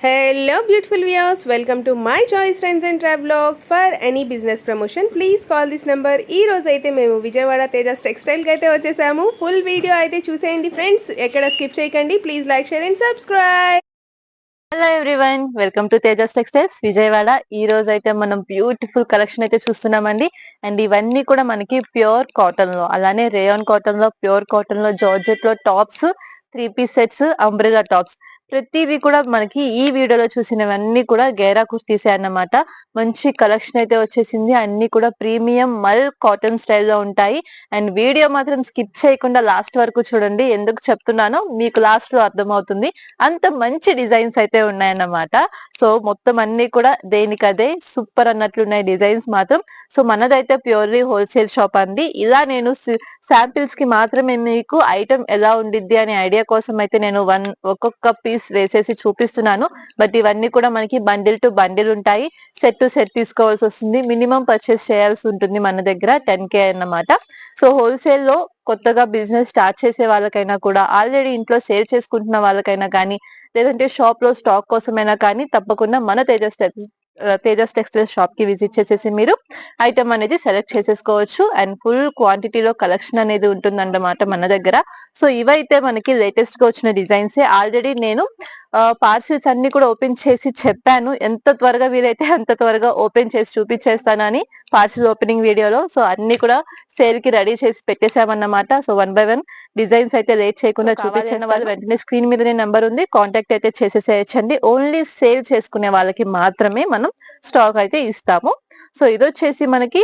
Hello beautiful viewers welcome to my choice trends and travelogues for any business promotion please call this number ఈ రోజు అయితే మేము విజయవాడ తేజస్ టెక్స్టైల్కి అయితే వచ్చేసాము. ఫుల్ వీడియో అయితే చూసేయండి ఫ్రెండ్స్ ఎక్కడ స్కిప్ చేయకండి please like share and subscribe hello everyone welcome to Tejas textiles Vijayawada. ఈ రోజు అయితే మనం బ్యూటిఫుల్ కలెక్షన్ అయితే చూస్తున్నామండి. అండ్ ఇవన్నీ కూడా మనకి ప్యూర్ కాటన్లో అలానే రేయాన్ కాటన్లో ప్యూర్ కాటన్లో జార్జెట్లో tops three piece sets umbrella tops ప్రతిదీ కూడా మనకి ఈ వీడియోలో చూసినవన్నీ కూడా గేరా కుర్తీసే అన్నమాట. మంచి కలెక్షన్ అయితే వచ్చేసింది. అన్ని కూడా ప్రీమియం మల్ కాటన్ స్టైల్లో ఉంటాయి. అండ్ వీడియో మాత్రం స్కిప్ చేయకుండా లాస్ట్ వరకు చూడండి. ఎందుకు చెప్తున్నానో మీకు లాస్ట్లో అర్థమవుతుంది. అంత మంచి డిజైన్స్ అయితే ఉన్నాయన్నమాట. సో మొత్తం అన్ని కూడా దేనికదే సూపర్ అన్నట్లున్నాయి డిజైన్స్ మాత్రం. సో మనదైతే ప్యూర్లీ హోల్సేల్ షాప్ అండి. ఇలా నేను శాంపిల్స్కి మాత్రమే మీకు ఐటమ్ ఎలా ఉండిద్ది అనే ఐడియా కోసం అయితే నేను వన్ ఒక్కొక్క పీస్ వేసేసి చూపిస్తున్నాను. బట్ ఇవన్నీ కూడా మనకి బండిల్ టు బండిల్ ఉంటాయి. సెట్ టు సెట్ తీసుకోవాల్సి వస్తుంది. మినిమం పర్చేస్ చేయాల్సి ఉంటుంది మన దగ్గర టెన్ కే అన్నమాట. సో హోల్సేల్లో కొత్తగా బిజినెస్ స్టార్ట్ చేసే వాళ్ళకైనా కూడా ఆల్రెడీ ఇంట్లో సేల్ చేసుకుంటున్న వాళ్ళకైనా కానీ లేదంటే షాప్లో స్టాక్ కోసమైనా కానీ తప్పకుండా మన తేజ స్టెప్స్ తేజస్ టెక్స్టైల్ షాప్కి విజిట్ చేసేసి మీరు ఐటమ్ అనేది సెలెక్ట్ చేసేసుకోవచ్చు. అండ్ ఫుల్ క్వాంటిటీలో కలెక్షన్ అనేది ఉంటుందన్నమాట మన దగ్గర. సో ఇవైతే మనకి లేటెస్ట్గా వచ్చిన డిజైన్స్ ఆల్రెడీ నేను పార్సిల్స్ అన్ని కూడా ఓపెన్ చేసి చెప్పాను. ఎంత త్వరగా వీలైతే అంత త్వరగా ఓపెన్ చేసి చూపించేస్తానని పార్సిల్ ఓపెనింగ్ వీడియోలో సో అన్ని కూడా సేల్కి రెడీ చేసి పెట్టేశామన్నమాట. So one by one designs అయితే లేట్ చేయకుండా చూపించిన వాళ్ళు వెంటనే స్క్రీన్ మీదనే నెంబర్ ఉంది. కాంటాక్ట్ అయితే చేసేసేయచ్చండి. ఓన్లీ సేల్ చేసుకునే వాళ్ళకి మాత్రమే మనం స్టాక్ అయితే ఇస్తాము. సో ఇది వచ్చేసి మనకి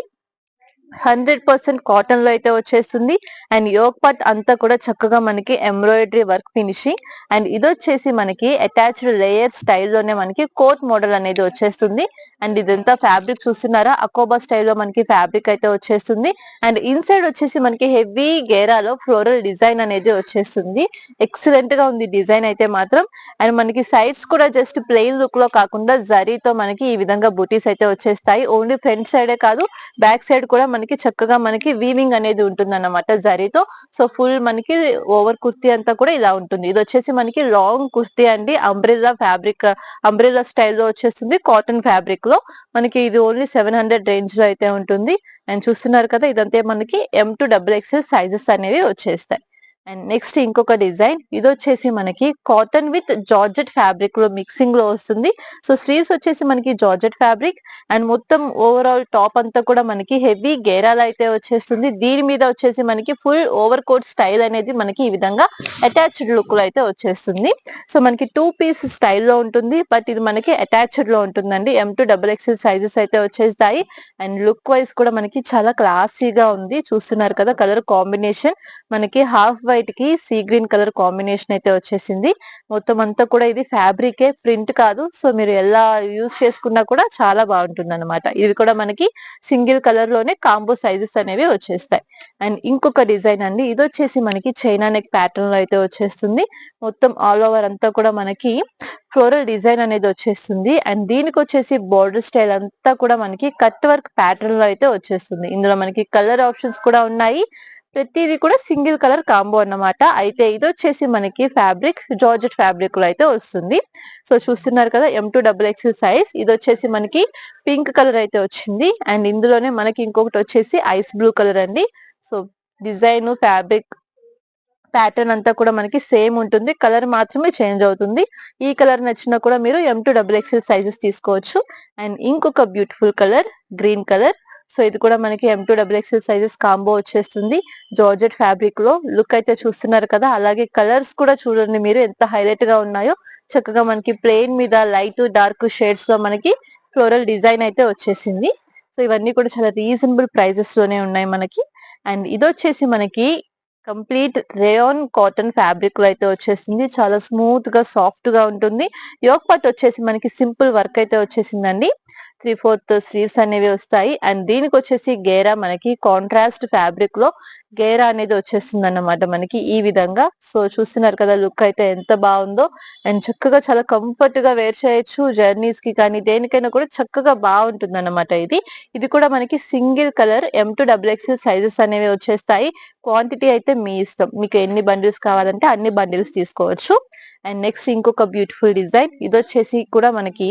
హండ్రెడ్ పర్సెంట్ కాటన్లో అయితే వచ్చేస్తుంది. అండ్ యోగ్ పట్ అంతా కూడా చక్కగా మనకి ఎంబ్రాయిడరీ వర్క్ ఫినిషింగ్. అండ్ ఇది వచ్చేసి మనకి అటాచ్డ్ లేయర్ స్టైల్లోనే మనకి కోట్ మోడల్ అనేది వచ్చేస్తుంది. అండ్ ఇదంతా ఫ్యాబ్రిక్ చూస్తున్నారా? అకోబా స్టైల్లో మనకి ఫ్యాబ్రిక్ అయితే వచ్చేస్తుంది. అండ్ ఇన్సైడ్ వచ్చేసి మనకి హెవీ గేరాలో ఫ్లోరల్ డిజైన్ అనేది వచ్చేస్తుంది. ఎక్సలెంట్గా ఉంది డిజైన్ అయితే మాత్రం. అండ్ మనకి సైడ్స్ కూడా జస్ట్ ప్లెయిన్ లుక్లో కాకుండా జరీతో మనకి ఈ విధంగా బూటీస్ అయితే వచ్చేస్తాయి. ఓన్లీ ఫ్రంట్ సైడే కాదు బ్యాక్ సైడ్ కూడా మనకి చక్కగా మనకి వీవింగ్ అనేది ఉంటుంది అన్నమాట జరీతో. సో ఫుల్ మనకి ఓవర్ కుర్తీ అంతా కూడా ఇలా ఉంటుంది. ఇది వచ్చేసి మనకి లాంగ్ కుర్తీ అండి. అంబ్రెల్లా ఫ్యాబ్రిక్ అంబ్రెల్లా స్టైల్లో వచ్చేస్తుంది కాటన్ ఫ్యాబ్రిక్లో. మనకి ఇది ఓన్లీ సెవెన్ హండ్రెడ్ రేంజ్లో అయితే ఉంటుంది. అండ్ చూస్తున్నారు కదా ఇదంతే మనకి M to double XL sizes అనేవి వచ్చేస్తాయి. అండ్ నెక్స్ట్ ఇంకొక డిజైన్ ఇది వచ్చేసి మనకి కాటన్ విత్ జార్జెట్ ఫ్యాబ్రిక్లో మిక్సింగ్లో వస్తుంది. సో స్లీవ్స్ వచ్చేసి మనకి జార్జెట్ ఫ్యాబ్రిక్ అండ్ మొత్తం ఓవరాల్ టాప్ అంతా కూడా మనకి హెవీ గేరాలు అయితే వచ్చేస్తుంది. దీని మీద వచ్చేసి మనకి ఫుల్ ఓవర్ కోట్ స్టైల్ అనేది మనకి ఈ విధంగా అటాచ్డ్ లుక్లో అయితే వచ్చేస్తుంది. సో మనకి టూ పీస్ స్టైల్లో ఉంటుంది బట్ ఇది మనకి అటాచ్డ్లో ఉంటుందండి. M to double XL sizes అయితే వచ్చేస్తాయి. అండ్ లుక్ వైజ్ కూడా మనకి చాలా క్లాసీగా ఉంది. చూస్తున్నారు కదా కలర్ కాంబినేషన్ మనకి హాఫ్ వైట్కి సీ గ్రీన్ కలర్ కాంబినేషన్ అయితే వచ్చేసింది. మొత్తం అంతా కూడా ఇది ఫ్యాబ్రికే ప్రింట్ కాదు. సో మీరు ఎలా యూజ్ చేసుకున్నా కూడా చాలా బాగుంటుంది అనమాట ఇవి కూడా మనకి సింగిల్ కలర్లోనే కాంబో సైజెస్ అనేవి వచ్చేస్తాయి. అండ్ ఇంకొక డిజైన్ అండి. ఇది వచ్చేసి మనకి చైనా నెక్ ప్యాటర్న్లో అయితే వచ్చేస్తుంది. మొత్తం ఆల్ ఓవర్ అంతా కూడా మనకి ఫ్లోరల్ డిజైన్ అనేది వచ్చేస్తుంది. అండ్ దీనికి వచ్చేసి బోర్డర్ స్టైల్ అంతా కూడా మనకి కట్ వర్క్ ప్యాటర్న్లో అయితే వచ్చేస్తుంది. ఇందులో మనకి కలర్ ఆప్షన్స్ కూడా ఉన్నాయి. ప్రతిదీ కూడా సింగిల్ కలర్ కాంబో అన్నమాట. అయితే ఇది వచ్చేసి మనకి ఫ్యాబ్రిక్ జార్జెట్ ఫ్యాబ్రిక్లో అయితే వస్తుంది. సో చూస్తున్నారు కదా M to double XL size ఇది వచ్చేసి మనకి పింక్ కలర్ అయితే వచ్చింది. అండ్ ఇందులోనే మనకి ఇంకొకటి వచ్చేసి ఐస్ బ్లూ కలర్ అండి. సో డిజైన్ ఫ్యాబ్రిక్ ప్యాటర్న్ అంతా కూడా మనకి సేమ్ ఉంటుంది. కలర్ మాత్రమే చేంజ్ అవుతుంది. ఈ కలర్ నచ్చినా కూడా మీరు M to double XL sizes తీసుకోవచ్చు. అండ్ ఇంకొక beautiful colour green colour. So ఇది కూడా మనకి M to double XL sizes combo వచ్చేస్తుంది. జార్జెట్ ఫ్యాబ్రిక్లో లుక్ అయితే చూస్తున్నారు కదా అలాగే కలర్స్ కూడా చూడండి మీరు ఎంత హైలైట్గా ఉన్నాయో. చక్కగా మనకి ప్లెయిన్ మీద లైట్ డార్క్ షేడ్స్లో మనకి ఫ్లోరల్ డిజైన్ అయితే వచ్చేసింది. సో ఇవన్నీ కూడా చాలా రీజనబుల్ ప్రైజెస్లోనే ఉన్నాయి మనకి. అండ్ ఇది వచ్చేసి మనకి కంప్లీట్ రేయోన్ కాటన్ ఫ్యాబ్రిక్లో అయితే వచ్చేసింది. చాలా స్మూత్గా సాఫ్ట్గా ఉంటుంది. యోగ్ పట్ వచ్చేసి మనకి సింపుల్ వర్క్ అయితే వచ్చేసిందండి. త్రీ ఫోర్త్ స్లీవ్స్ అనేవి వస్తాయి. అండ్ దీనికి వచ్చేసి గేరా మనకి కాంట్రాస్ట్ ఫ్యాబ్రిక్లో గేరా అనేది వచ్చేస్తుంది అన్నమాట మనకి ఈ విధంగా. సో చూస్తున్నారు కదా లుక్ అయితే ఎంత బాగుందో. అండ్ చక్కగా చాలా కంఫర్ట్గా వేర్ చేయొచ్చు. జర్నీస్కి కానీ దేనికైనా కూడా చక్కగా బాగుంటుంది అన్నమాట ఇది. ఇది కూడా మనకి single colour M to double XL sizes అనేవి వచ్చేస్తాయి. క్వాంటిటీ అయితే మీ ఇష్టం. మీకు ఎన్ని బండిల్స్ కావాలంటే అన్ని బండిల్స్ తీసుకోవచ్చు. అండ్ నెక్స్ట్ ఇంకొక బ్యూటిఫుల్ డిజైన్ ఇది వచ్చేసి కూడా మనకి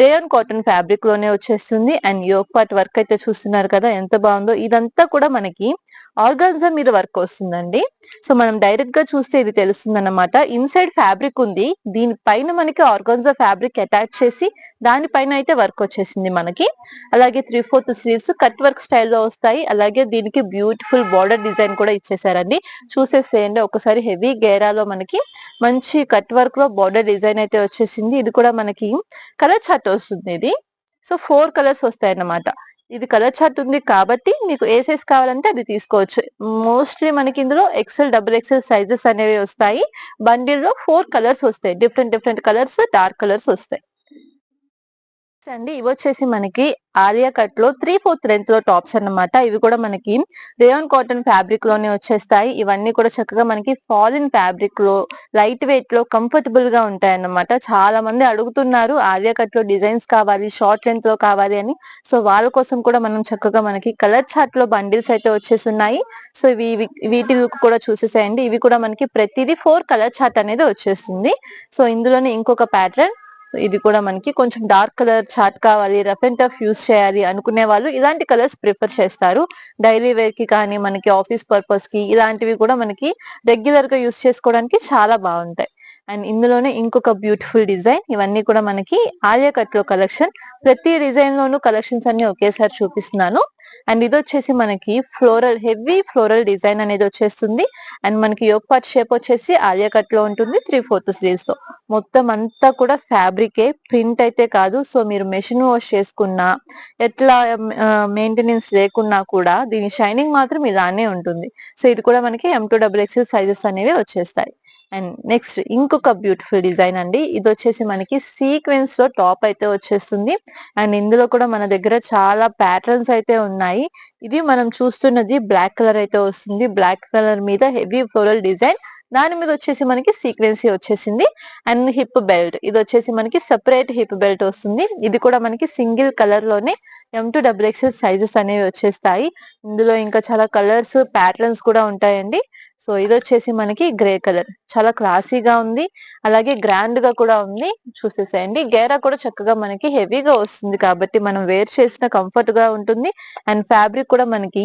రేయన్ కాటన్ ఫ్యాబ్రిక్లోనే వచ్చేస్తుంది. అండ్ యోగ్ పార్ట్ వర్క్ అయితే చూస్తున్నారు కదా ఎంత బాగుందో. ఇదంతా కూడా మనకి ఆర్గాన్జా మీద వర్క్ వస్తుందండి. సో మనం డైరెక్ట్గా చూస్తే ఇది తెలుస్తుంది అనమాట ఇన్సైడ్ ఫ్యాబ్రిక్ ఉంది. దీనిపైన మనకి ఆర్గాన్జా ఫ్యాబ్రిక్ అటాచ్ చేసి దానిపైన అయితే వర్క్ వచ్చేసింది మనకి. అలాగే three fourth sleeves cut work స్టైల్లో వస్తాయి. అలాగే దీనికి బ్యూటిఫుల్ బార్డర్ డిజైన్ కూడా ఇచ్చేసారండి. చూసేసేయండి. ఒకసారి హెవీ గేరాలో మనకి మంచి కట్ వర్క్లో బార్డర్ డిజైన్ అయితే వచ్చేసింది. ఇది కూడా మనకి కలర్ చార్ట్ వస్తుంది ఇది. సో ఫోర్ కలర్స్ వస్తాయి అన్నమాట ఇది కలర్ చార్ట్ ఉంది కాబట్టి మీకు ఏ సైజ్ కావాలంటే అది తీసుకోవచ్చు. మోస్ట్లీ మనకి ఇందులో ఎక్సెల్ డబుల్ ఎక్సెల్ సైజెస్ అనేవి వస్తాయి. బండిల్లో ఫోర్ కలర్స్ వస్తాయి. Different different colours dark colours వస్తాయి. అండి ఇవి వచ్చేసి మనకి ఆలియా కట్లో త్రీ ఫోర్త్ లెంత్లో టాప్స్ అన్నమాట. ఇవి కూడా మనకి రేయాన్ కాటన్ ఫ్యాబ్రిక్లోనే వచ్చేస్తాయి. ఇవన్నీ కూడా చక్కగా మనకి ఫాలిన్ ఫ్యాబ్రిక్లో లైట్ వెయిట్లో కంఫర్టబుల్గా ఉంటాయి అన్నమాట. చాలా మంది అడుగుతున్నారు ఆలియా కట్లో డిజైన్స్ కావాలి షార్ట్ లెంత్లో కావాలి అని. సో వాళ్ళ కోసం కూడా మనం చక్కగా మనకి కలర్ చార్ట్లో బండిల్స్ అయితే వచ్చేస్తున్నాయి సో ఇవి ఇవి- వీటి లుక్ కూడా చూసేసేయండి. ఇవి కూడా మనకి ప్రతిదీ ఫోర్ కలర్ చార్ట్ అనేది వచ్చేస్తుంది. సో ఇందులోనే ఇంకొక ప్యాటర్న్ ఇది కూడా మనకి కొంచెం డార్క్ కలర్ చాట్ కావాలి రఫ్ అండ్ టఫ్ యూస్ చేయాలి అనుకునే వాళ్ళు ఇలాంటి కలర్స్ ప్రిఫర్ చేస్తారు. డైలీ వేర్కి కానీ మనకి ఆఫీస్ పర్పస్కి ఇలాంటివి కూడా మనకి రెగ్యులర్గా యూస్ చేసుకోవడానికి చాలా బాగుంటాయి. అండ్ ఇందులోనే ఇంకొక బ్యూటిఫుల్ డిజైన్ ఇవన్నీ కూడా మనకి ఆలియా కట్లో కలెక్షన్ ప్రతి డిజైన్ లోను కలెక్షన్స్ అన్ని ఒకేసారి చూపిస్తున్నాను. అండ్ ఇది వచ్చేసి మనకి ఫ్లోరల్ హెవీ ఫ్లోరల్ డిజైన్ అనేది వచ్చేస్తుంది. అండ్ మనకి యోగ్ పార్ట్ షేప్ వచ్చేసి ఆలియా కట్లో ఉంటుంది త్రీ ఫోర్త్ స్లీవ్స్తో. మొత్తం అంతా కూడా ఫ్యాబ్రికే ప్రింట్ అయితే కాదు. సో మీరు మెషిన్ వాష్ చేసుకున్నా ఎట్లా um, మెయింటెనెన్స్ లేకున్నా కూడా దీని షైనింగ్ మాత్రం ఇలానే ఉంటుంది. సో ఇది కూడా మనకి M to double XL sizes అనేవి వచ్చేస్తాయి. అండ్ నెక్స్ట్ ఇంకొక బ్యూటిఫుల్ డిజైన్ అండి. ఇది వచ్చేసి మనకి సీక్వెన్స్లో టాప్ అయితే వచ్చేస్తుంది. అండ్ ఇందులో కూడా మన దగ్గర చాలా ప్యాటర్న్స్ అయితే ఉన్నాయి. ఇది మనం చూస్తున్నది బ్లాక్ కలర్ అయితే వస్తుంది. బ్లాక్ కలర్ మీద హెవీ ఫ్లోరల్ డిజైన్ దాని మీద వచ్చేసి మనకి సీక్వెన్సీ వచ్చేసింది. అండ్ హిప్ బెల్ట్ ఇది వచ్చేసి మనకి సెపరేట్ హిప్ బెల్ట్ వస్తుంది. ఇది కూడా మనకి సింగిల్ కలర్లోనే M to double XL sizes అనేవి వచ్చేస్తాయి. ఇందులో ఇంకా చాలా కలర్స్ ప్యాటర్న్స్ కూడా ఉంటాయండి. సో ఇది వచ్చేసి మనకి గ్రే కలర్. చాలా క్లాసీగా ఉంది. అలాగే గ్రాండ్గా కూడా ఉంది. చూసేసేయండి. గేరా కూడా చక్కగా మనకి హెవీగా వస్తుంది కాబట్టి మనం వేర్ చేసిన కంఫర్ట్గా ఉంటుంది. అండ్ ఫ్యాబ్రిక్ కూడా మనకి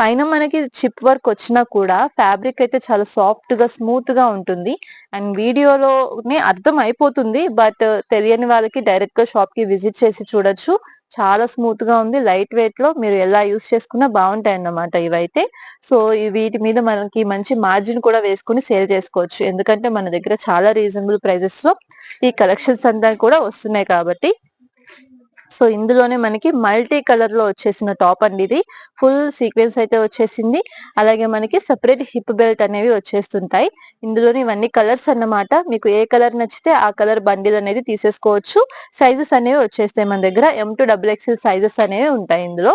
పైన మనకి చిప్ వర్క్ వచ్చినా కూడా ఫ్యాబ్రిక్ అయితే చాలా సాఫ్ట్గా స్మూత్గా ఉంటుంది. అండ్ వీడియోలోనే అర్థం అయిపోతుంది. బట్ తెలియని వాళ్ళకి డైరెక్ట్గా షాప్కి విజిట్ చేసి చూడొచ్చు. చాలా స్మూత్గా ఉంది. లైట్ వెయిట్లో మీరు ఎలా యూస్ చేసుకున్నా బాగుంటాయి అన్నమాట ఇవైతే. సో వీటి మీద మనకి మంచి మార్జిన్ కూడా వేసుకుని సేల్ చేసుకోవచ్చు. ఎందుకంటే మన దగ్గర చాలా రీజనబుల్ ప్రైజెస్లో ఈ కలెక్షన్స్ అంతా కూడా వస్తున్నాయి కాబట్టి. సో ఇందులోనే మనకి మల్టీ కలర్లో వచ్చేసిన టాప్ అండి ఇది. ఫుల్ సీక్వెన్స్ అయితే వచ్చేసింది. అలాగే మనకి సెపరేట్ హిప్ బెల్ట్ అనేవి వచ్చేస్తుంటాయి. ఇందులోని ఇవన్నీ కలర్స్ అన్నమాట. మీకు ఏ కలర్ నచ్చితే ఆ కలర్ బండిల్ అనేది తీసేసుకోవచ్చు. సైజెస్ అనేవి వచ్చేస్తాయి మన దగ్గర. M to double XL sizes అనేవి ఉంటాయి ఇందులో.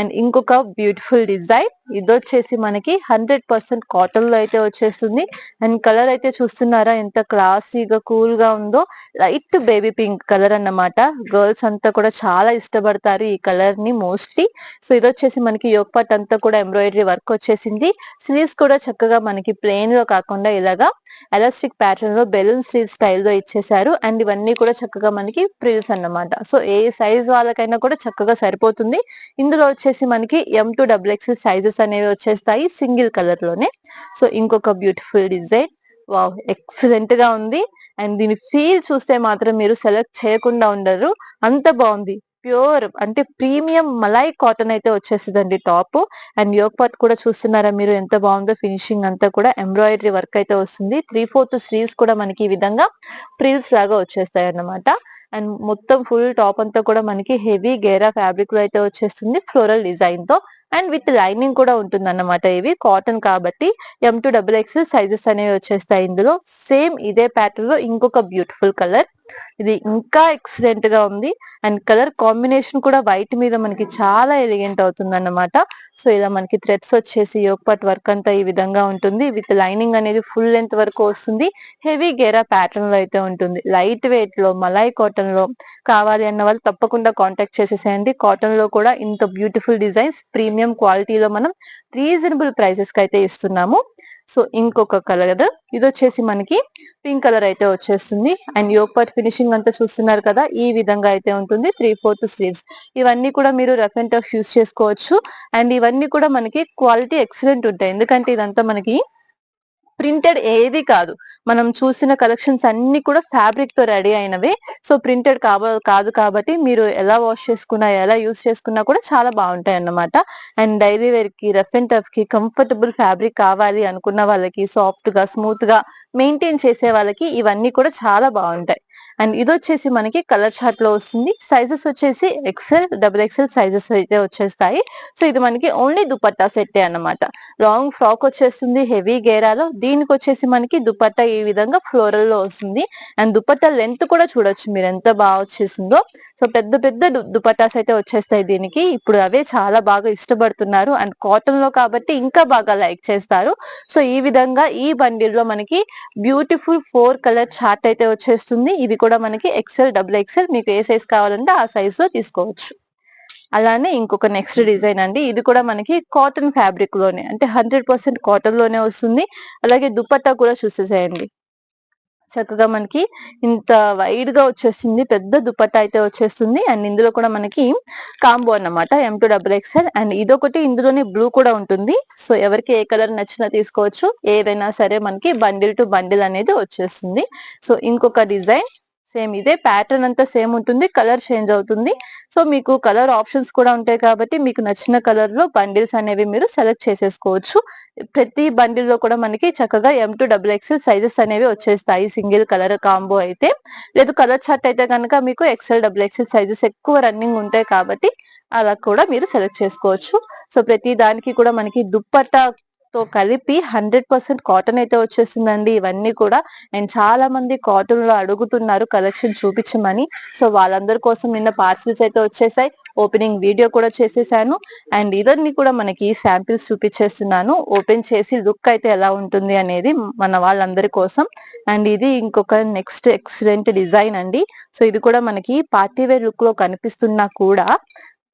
అండ్ ఇంకొక బ్యూటిఫుల్ డిజైన్. ఇది వచ్చేసి మనకి హండ్రెడ్ పర్సెంట్ కాటన్లో అయితే వచ్చేస్తుంది. అండ్ కలర్ అయితే చూస్తున్నారా? ఎంత క్లాసీగా కూల్గా ఉందో. లైట్ బేబీ పింక్ కలర్ అన్నమాట. గర్ల్స్ అంతా కూడా చాలా ఇష్టపడతారు ఈ కలర్ని మోస్ట్లీ. సో ఇది వచ్చేసి మనకి యోగ్ పార్ట్ అంతా కూడా ఎంబ్రాయిడరీ వర్క్ వచ్చేసింది. స్లీవ్స్ కూడా చక్కగా మనకి ప్లెయిన్లో కాకుండా ఇలాగా ఎలాస్టిక్ ప్యాటర్న్లో బెలూన్ స్లీవ్ స్టైల్లో ఇచ్చేసారు. అండ్ ఇవన్నీ కూడా చక్కగా మనకి ప్రిల్స్ అన్నమాట. సో ఏ సైజ్ వాళ్ళకైనా కూడా చక్కగా సరిపోతుంది. ఇందులో వచ్చేసి మనకి M to double XL sizes అనేవి వచ్చేస్తాయి సింగిల్ కలర్లోనే. సో ఇంకొక బ్యూటిఫుల్ డిజైన్. వావ్! ఎక్సలెంట్గా ఉంది. అండ్ దీని ఫీల్ చూస్తే మాత్రం మీరు సెలెక్ట్ చేయకుండా ఉండరు. అంత బాగుంది. ప్యూర్ అంటే ప్రీమియం మలై కాటన్ అయితే వచ్చేసిందండి టాప్. అండ్ యోగ్ పార్ట్ కూడా చూస్తున్నారా మీరు ఎంత బాగుందో ఫినిషింగ్ అంతా కూడా ఎంబ్రాయిడరీ వర్క్ అయితే వస్తుంది. త్రీ ఫోర్త్ స్లీవ్స్ కూడా మనకి ఈ విధంగా ప్రిల్స్ లాగా వచ్చేస్తాయి అన్నమాట అండ్ మొత్తం ఫుల్ టాప్ అంతా కూడా మనకి హెవీ గేరా ఫ్యాబ్రిక్లో అయితే వచ్చేస్తుంది. ఫ్లోరల్ డిజైన్తో అండ్ విత్ లైనింగ్ కూడా ఉంటుంది అన్నమాట ఇవి. కాటన్ కాబట్టి M to double XL sizes అనేవి వచ్చేస్తాయి ఇందులో. సేమ్ ఇదే ప్యాటర్న్లో ఇంకొక బ్యూటిఫుల్ కలర్ ఇది ఇంకా ఎక్సలెంట్గా ఉంది. అండ్ కలర్ కాంబినేషన్ కూడా వైట్ మీద మనకి చాలా ఎలిగెంట్ అవుతుంది అన్నమాట సో ఇలా మనకి థ్రెడ్స్ వచ్చేసి యోగపాట్ పార్ట్ వర్క్ అంతా ఈ విధంగా ఉంటుంది. విత్ లైనింగ్ అనేది ఫుల్ లెంత్ వరకు వస్తుంది. హెవీ గేరా ప్యాటర్న్లో అయితే ఉంటుంది. లైట్ వెయిట్లో మలై కాటన్లో కావాలి అన్న వాళ్ళు తప్పకుండా కాంటాక్ట్ చేసేసేయండి. కాటన్లో కూడా ఇంత బ్యూటిఫుల్ డిజైన్స్ ప్రీమియం క్వాలిటీలో మనం రీజనబుల్ ప్రైసెస్కి అయితే ఇస్తున్నాము. సో ఇంకొక కలర్ ఇది వచ్చేసి మనకి పింక్ కలర్ అయితే వచ్చేస్తుంది. అండ్ యోగ్ పార్ట్ ఫినిషింగ్ అంతా చూస్తున్నారు కదా ఈ విధంగా అయితే ఉంటుంది. Three fourth sleeves. ఇవన్నీ కూడా మీరు రఫ్ అండ్ టఫ్ యూస్ చేసుకోవచ్చు. అండ్ ఇవన్నీ కూడా మనకి క్వాలిటీ ఎక్సలెంట్ ఉంటాయి. ఎందుకంటే ఇదంతా మనకి ప్రింటెడ్ ఏది కాదు. మనం చూసిన కలెక్షన్స్ అన్ని కూడా ఫ్యాబ్రిక్తో రెడీ అయినవి. సో ప్రింటెడ్ కాదు కాబట్టి మీరు ఎలా వాష్ చేసుకున్నా ఎలా యూస్ చేసుకున్నా కూడా చాలా బాగుంటాయి అన్నమాట. అండ్ డైలీ వేర్కి రఫ్ అండ్ టఫ్కి కంఫర్టబుల్ ఫ్యాబ్రిక్ కావాలి అనుకున్న వాళ్ళకి సాఫ్ట్గా స్మూత్గా మెయింటైన్ చేసే వాళ్ళకి ఇవన్నీ కూడా చాలా బాగుంటాయి. అండ్ ఇది వచ్చేసి మనకి కలర్ చార్ట్లో వస్తుంది. సైజెస్ వచ్చేసి ఎక్సెల్ డబుల్ ఎక్సెల్ సైజెస్ అయితే వచ్చేస్తాయి. సో ఇది మనకి ఓన్లీ దుపట్టా సెట్టే అన్నమాట. లాంగ్ ఫ్రాక్ వచ్చేస్తుంది హెవీ గేరాలో. దీనికి వచ్చేసి మనకి దుపట్టా ఈ విధంగా ఫ్లోరల్లో వస్తుంది. అండ్ దుపట్టా లెంత్ కూడా చూడొచ్చు మీరు ఎంత బాగా వచ్చేసిందో. సో పెద్ద పెద్ద దుపట్టాస్ అయితే వచ్చేస్తాయి దీనికి. ఇప్పుడు అవే చాలా బాగా ఇష్టపడుతున్నారు. అండ్ కాటన్లో కాబట్టి ఇంకా బాగా లైక్ చేస్తారు. సో ఈ విధంగా ఈ బండిల్లో మనకి బ్యూటిఫుల్ ఫోర్ కలర్ చార్ట్ అయితే వచ్చేస్తుంది. ఇవి ఇది కూడా మనకి ఎక్సెల్ డబుల్ ఎక్సెల్ మీకు ఏ సైజ్ కావాలంటే ఆ సైజ్లో తీసుకోవచ్చు. అలానే ఇంకొక నెక్స్ట్ డిజైన్ అండి. ఇది కూడా మనకి కాటన్ ఫ్యాబ్రిక్లోనే అంటే హండ్రెడ్ పర్సెంట్ కాటన్లోనే వస్తుంది. అలాగే దుపట్టా కూడా చూసేసేయండి. చక్కగా మనకి ఇంత వైడ్గా వచ్చేస్తుంది పెద్ద దుపట్టా అయితే వచ్చేస్తుంది. అండ్ ఇందులో కూడా మనకి కాంబో అన్నమాట M to double XL and ఇదొకటి ఇందులోనే బ్లూ కూడా ఉంటుంది. సో ఎవరికి ఏ కలర్ నచ్చినా తీసుకోవచ్చు. ఏదైనా సరే మనకి బండిల్ టు బండిల్ అనేది వచ్చేస్తుంది. సో ఇంకొక డిజైన్ సేమ్ ఇదే ప్యాటర్న్ అంతా సేమ్ ఉంటుంది కలర్ చేంజ్ అవుతుంది. సో మీకు కలర్ ఆప్షన్స్ కూడా ఉంటాయి కాబట్టి మీకు నచ్చిన కలర్లో బండిల్స్ అనేవి మీరు సెలెక్ట్ చేసేసుకోవచ్చు. ప్రతి బండిల్లో కూడా మనకి చక్కగా M to double XL sizes అనేవి వచ్చేస్తాయి సింగిల్ కలర్ కాంబో అయితే. లేదు కలర్ చార్ట్ అయితే కనుక మీకు ఎక్సెల్ డబుల్ ఎక్సెల్ సైజెస్ ఎక్కువ రన్నింగ్ ఉంటాయి కాబట్టి అలా కూడా మీరు సెలెక్ట్ చేసుకోవచ్చు. సో ప్రతి దానికి కూడా మనకి దుప్పట్ట తో కలిపి హండ్రెడ్ పర్సెంట్ కాటన్ అయితే వచ్చేస్తుందండి. ఇవన్నీ కూడా అండ్ చాలా మంది కాటన్లో అడుగుతున్నారు కలెక్షన్ చూపించమని. సో వాళ్ళందరి కోసం నిన్న పార్సిల్స్ అయితే వచ్చేసాయి. ఓపెనింగ్ వీడియో కూడా చేసేసాను. అండ్ ఇదన్నీ కూడా మనకి శాంపిల్స్ చూపించేస్తున్నాను. ఓపెన్ చేసి లుక్ అయితే ఎలా ఉంటుంది అనేది మన వాళ్ళందరి కోసం. అండ్ ఇది ఇంకొక నెక్స్ట్ ఎక్సలెంట్ డిజైన్ అండి. సో ఇది కూడా మనకి పార్టీ వేర్ లుక్లో కనిపిస్తున్నా కూడా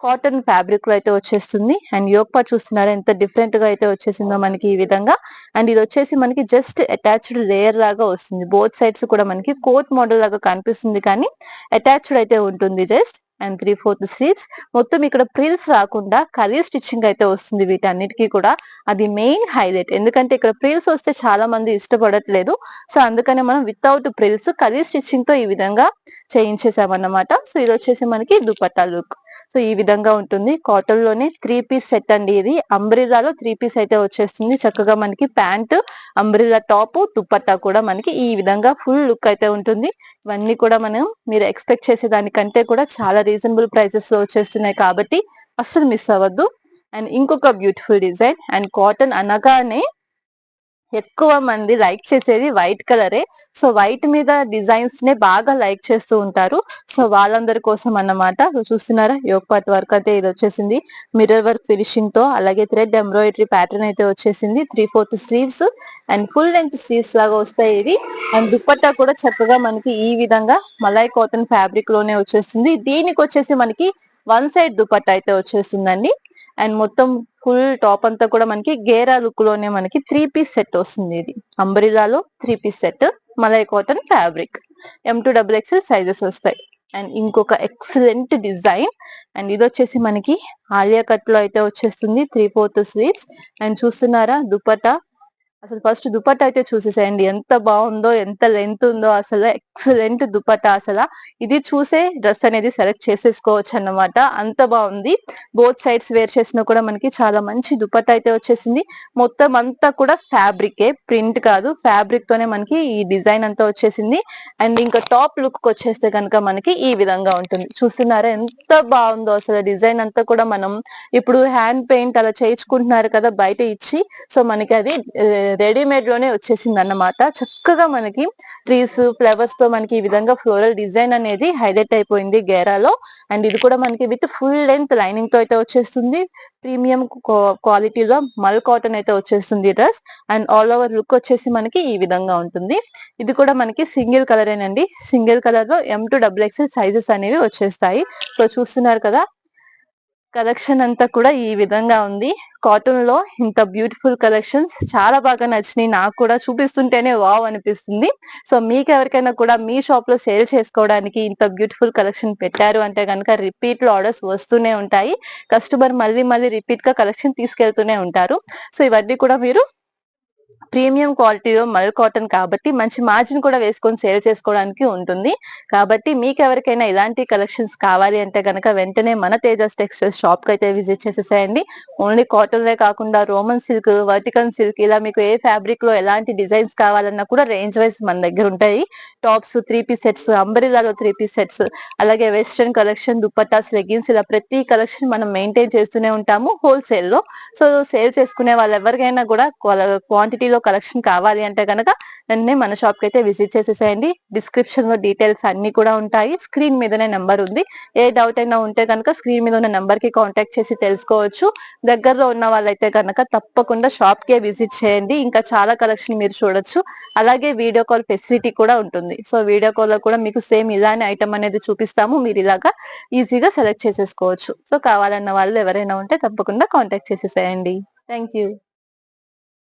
కాటన్ ఫ్యాబ్రిక్లో అయితే వచ్చేస్తుంది. అండ్ యోగ్ పార్ట్ చూస్తున్నారా ఎంత డిఫరెంట్గా అయితే వచ్చేసిందో మనకి ఈ విధంగా. అండ్ ఇది వచ్చేసి మనకి జస్ట్ అటాచ్డ్ లేయర్ లాగా వస్తుంది. బోత్ సైడ్స్ కూడా మనకి కోట్ మోడల్ లాగా కనిపిస్తుంది కానీ అటాచ్డ్ అయితే ఉంటుంది just and three fourth sleeves మొత్తం ఇక్కడ ప్రిల్స్ రాకుండా కరీ స్టిచ్చింగ్ అయితే వస్తుంది వీటన్నిటికీ కూడా. అది మెయిన్ హైలైట్ ఎందుకంటే ఇక్కడ ప్రిల్స్ వస్తే చాలా మంది ఇష్టపడట్లేదు. సో అందుకనే మనం వితౌట్ ప్రిల్స్ కరీ స్టిచ్చింగ్తో ఈ విధంగా చేయించేసామన్నమాట. సో ఇది వచ్చేసి మనకి దుపట్టా లుక్ సో ఈ విధంగా ఉంటుంది. కాటన్లోనే త్రీ పీస్ సెట్ అండి ఇది. అంబ్రిల్లాలో త్రీ పీస్ అయితే వచ్చేస్తుంది. చక్కగా మనకి ప్యాంట్ అంబ్రిల్లా టాప్ దుప్పట్టా కూడా మనకి ఈ విధంగా ఫుల్ లుక్ అయితే ఉంటుంది. ఇవన్నీ కూడా మనం మీరు ఎక్స్పెక్ట్ చేసే దానికంటే కూడా చాలా రీజనబుల్ ప్రైసెస్లో వచ్చేస్తున్నాయి కాబట్టి అస్సలు మిస్ అవ్వద్దు. అండ్ ఇంకొక బ్యూటిఫుల్ డిజైన్ అండ్ కాటన్ అనగానే ఎక్కువ మంది లైక్ చేసేది వైట్ కలరే. సో వైట్ మీద డిజైన్స్ నే బాగా లైక్ చేస్తూ ఉంటారు. సో వాళ్ళందరి కోసం అన్నమాట. చూస్తున్నారా? యోగ్ పార్ట్ వర్క్ అయితే ఇది వచ్చేసింది. మిర్రర్ వర్క్ ఫినిషింగ్తో అలాగే థ్రెడ్ ఎంబ్రాయిడరీ ప్యాటర్న్ అయితే వచ్చేసింది. Three fourth sleeves and full length sleeves లాగా వస్తాయి ఇవి. అండ్ దుప్పట్టా కూడా చక్కగా మనకి ఈ విధంగా మలాయ్ కాటన్ ఫ్యాబ్రిక్లోనే వచ్చేస్తుంది. దీనికి వచ్చేసి మనకి వన్ సైడ్ దుపట్టా అయితే వచ్చేస్తుందండి. అండ్ మొత్తం ఫుల్ టాప్ అంతా కూడా మనకి గేరా లుక్లోనే మనకి త్రీ పీస్ సెట్ వస్తుంది ఇది. అంబ్రిలాలో three piece set malai cotton fabric M to double XL sizes వస్తాయి. అండ్ ఇంకొక ఎక్సలెంట్ డిజైన్ అండ్ ఇది వచ్చేసి మనకి ఆలియా కట్లో అయితే వచ్చేస్తుంది త్రీ ఫోర్త్ స్లీవ్స్ అండ్ చూస్తున్నారా దుపట్టా అసలు ఫస్ట్ దుపట్టా అయితే చూసేసేయండి. ఎంత బాగుందో ఎంత లెంత్ ఉందో అసలు ఎక్సలెంట్ దుపట్టా అసలు. ఇది చూసే డ్రెస్ అనేది సెలెక్ట్ చేసేసుకోవచ్చు అన్నమాట. అంత బాగుంది. బోత్ సైడ్స్ వేర్ చేసినా కూడా మనకి చాలా మంచి దుపట్టా అయితే వచ్చేసింది. మొత్తం అంతా కూడా ఫ్యాబ్రికే ప్రింట్ కాదు. ఫ్యాబ్రిక్ తోనే మనకి ఈ డిజైన్ అంతా వచ్చేసింది. అండ్ ఇంకా టాప్ లుక్ వచ్చేస్తే కనుక మనకి ఈ విధంగా ఉంటుంది. చూస్తున్నారా ఎంత బాగుందో అసలు డిజైన్ అంతా కూడా మనం ఇప్పుడు హ్యాండ్ పెయింట్ అలా చేయించుకుంటున్నారు కదా బయట ఇచ్చి. సో మనకి అది రెడీమేడ్లోనే వచ్చేసింది అన్నమాట చక్కగా మనకి ట్రీస్ ఫ్లవర్స్తో మనకి ఈ విధంగా ఫ్లోరల్ డిజైన్ అనేది హైలైట్ అయిపోయింది గేరాలో. అండ్ ఇది కూడా మనకి విత్ ఫుల్ లెంత్ లైనింగ్తో అయితే వచ్చేస్తుంది. ప్రీమియం క్వాలిటీలో మల్ కాటన్ అయితే వచ్చేస్తుంది dress and all over look వచ్చేసి మనకి ఈ విధంగా ఉంటుంది. ఇది కూడా మనకి సింగిల్ కలర్ ఏనండి. సింగిల్ కలర్లో M to double XL sizes అనేవి వచ్చేస్తాయి. సో చూస్తున్నారు కదా కలెక్షన్ అంతా కూడా ఈ విధంగా ఉంది. కాటన్లో ఇంత బ్యూటిఫుల్ కలెక్షన్స్ చాలా బాగా నచ్చినాయి. నాకు కూడా చూపిస్తుంటేనే వావ్ అనిపిస్తుంది. సో మీకు ఎవరికైనా కూడా మీ షాప్లో సేల్ చేసుకోవడానికి ఇంత బ్యూటిఫుల్ కలెక్షన్ పెట్టారు అంటే కనుక రిపీట్లో ఆర్డర్స్ వస్తూనే ఉంటాయి. కస్టమర్ మళ్ళీ మళ్ళీ రిపీట్గా కలెక్షన్ తీసుకెళ్తూనే ఉంటారు. సో ఇవన్నీ కూడా మీరు ప్రీమియం క్వాలిటీలో మల్ కాటన్ కాబట్టి మంచి మార్జిన్ కూడా వేసుకొని సేల్ చేసుకోవడానికి ఉంటుంది. కాబట్టి మీకు ఎవరికైనా ఇలాంటి కలెక్షన్స్ కావాలి అంటే కనుక వెంటనే మన తేజస్ టెక్స్టైల్స్ షాప్కి అయితే విజిట్ చేసేసేయండి. ఓన్లీ కాటన్ వే కాకుండా రోమన్ సిల్క్ వర్టికల్ సిల్క్ ఇలా మీకు ఏ ఫ్యాబ్రిక్లో ఎలాంటి డిజైన్స్ కావాలన్నా కూడా రేంజ్ వైజ్ మన దగ్గర ఉంటాయి. టాప్స్ త్రీ పీస్ సెట్స్ అంబరిలాలో త్రీ పీస్ సెట్స్ అలాగే వెస్ట్రన్ కలెక్షన్ దుప్పటాస్ లెగిన్స్ ఇలా ప్రతి కలెక్షన్ మనం మెయింటైన్ చేస్తూనే ఉంటాము హోల్సేల్లో సో సేల్ చేసుకునే వాళ్ళు ఎవరికైనా కూడా క్వాంటిటీలో కలెక్షన్ కావాలి అంటే కనుక వెంటనే మన షాప్కి అయితే విజిట్ చేసేసేయండి. డిస్క్రిప్షన్లో డీటెయిల్స్ అన్ని కూడా ఉంటాయి. స్క్రీన్ మీదనే నెంబర్ ఉంది. ఏ డౌట్ అయినా ఉంటే కనుక స్క్రీన్ మీద ఉన్న నెంబర్కి కాంటాక్ట్ చేసి తెలుసుకోవచ్చు. దగ్గరలో ఉన్న వాళ్ళైతే కనుక తప్పకుండా షాప్ కే విజిట్ చేయండి. ఇంకా చాలా కలెక్షన్ మీరు చూడొచ్చు. అలాగే వీడియో కాల్ ఫెసిలిటీ కూడా ఉంటుంది. సో వీడియో కాల్లో కూడా మీకు సేమ్ ఇలానే ఐటమ్ అనేది చూపిస్తాము. మీరు ఇలాగా ఈజీగా సెలెక్ట్ చేసేసుకోవచ్చు. సో కావాలన్న వాళ్ళు ఎవరైనా ఉంటే తప్పకుండా కాంటాక్ట్ చేసేసేయండి. Thank you